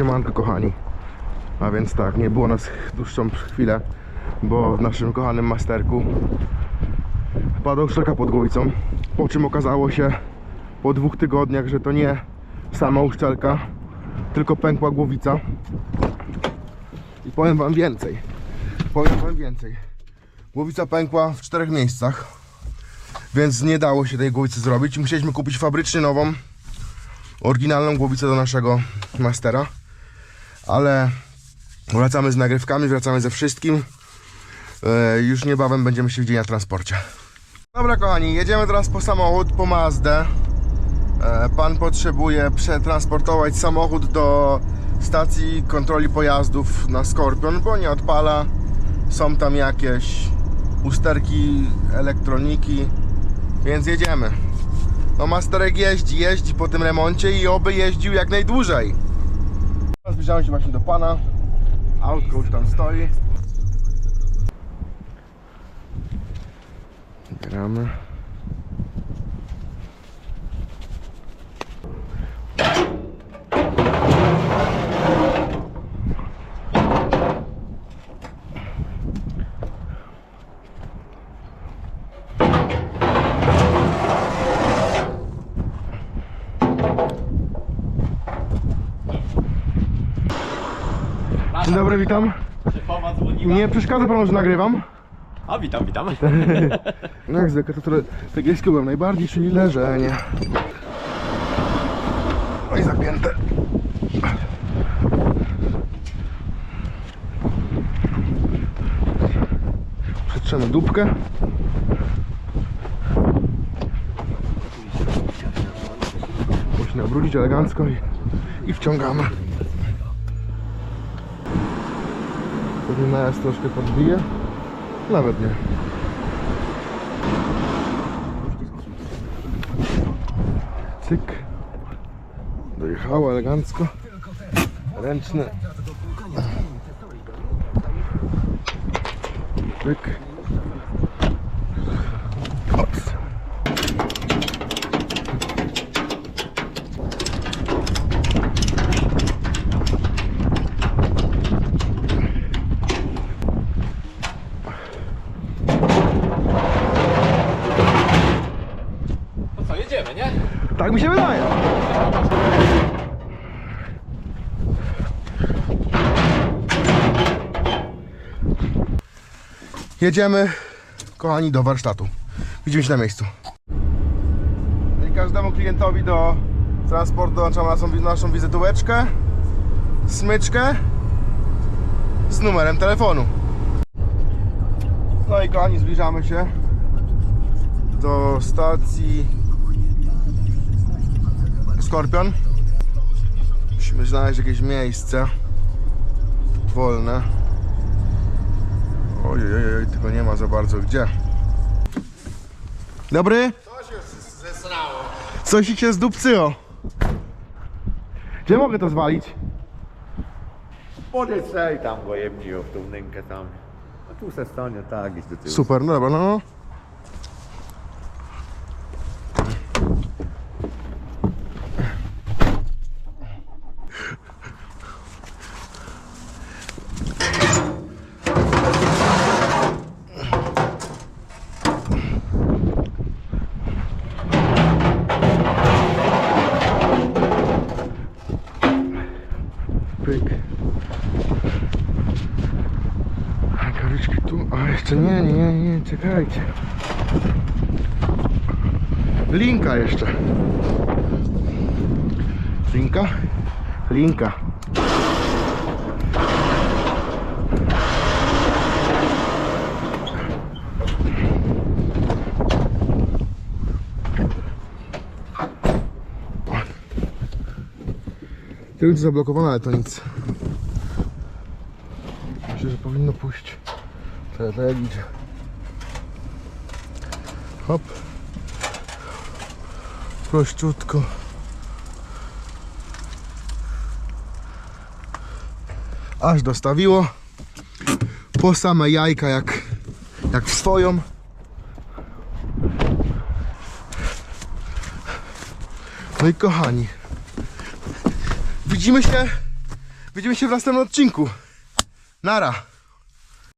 Siemanko kochani. A więc tak, nie było nas dłuższą chwilę, bo w naszym kochanym masterku padła uszczelka pod głowicą. Po czym okazało się po dwóch tygodniach, że to nie sama uszczelka, tylko pękła głowica. I powiem wam więcej. Powiem wam więcej. Głowica pękła w czterech miejscach, więc nie dało się tej głowicy zrobić. Musieliśmy kupić fabrycznie nową, oryginalną głowicę do naszego mastera. Ale wracamy z nagrywkami, wracamy ze wszystkim. E, już niebawem będziemy się widzieli na transporcie. Dobra kochani, jedziemy teraz po samochód, po Mazdę. E, Pan potrzebuje przetransportować samochód do stacji kontroli pojazdów na Skorpion, bo nie odpala. Są tam jakieś usterki elektroniki, więc jedziemy. No Masterek jeździ, jeździ po tym remoncie i oby jeździł jak najdłużej. Zbliżamy się właśnie do Pana. Autko już tam stoi. Gramy. Dzień dobry, witam. Szefowa dzwoniła. Nie przeszkadza panu, że nagrywam. A witam, witam. No jak zwykle to trochę angielskiego byłem najbardziej, czyli leżenie. No i zapięte. Przetrzemy dupkę. Musi nabrudzić elegancko i, i wciągamy. Pewnie najazd troszkę podbije. Nawet nie. Cyk. Dojechało elegancko. Ręczne. Cyk. Tak mi się wydaje. Jedziemy, kochani, do warsztatu. Widzimy się na miejscu. I każdemu klientowi do transportu dołączamy naszą, naszą wizytóweczkę, smyczkę z numerem telefonu. No i kochani, zbliżamy się do stacji Skorpion. Musimy znaleźć jakieś miejsce wolne. Oj, oj, tylko nie ma za bardzo gdzie. Dobry? To się zesrało. Coś się zdupcyło. Gdzie mogę to zwalić? Podejdź tam go w tą nękę tam. A tu se stanie tak, idź do tyłu. Super, no dobra, no. Tu, a jeszcze nie, nie, nie, czekajcie. Linka jeszcze. Linka? Linka. Tył zablokowane, ale to nic. Myślę, że powinno pójść. Idzie. Hop. Prościutko. Aż dostawiło. Po same jajka jak, jak w swoją. No i kochani. Widzimy się Widzimy się w następnym odcinku. Nara.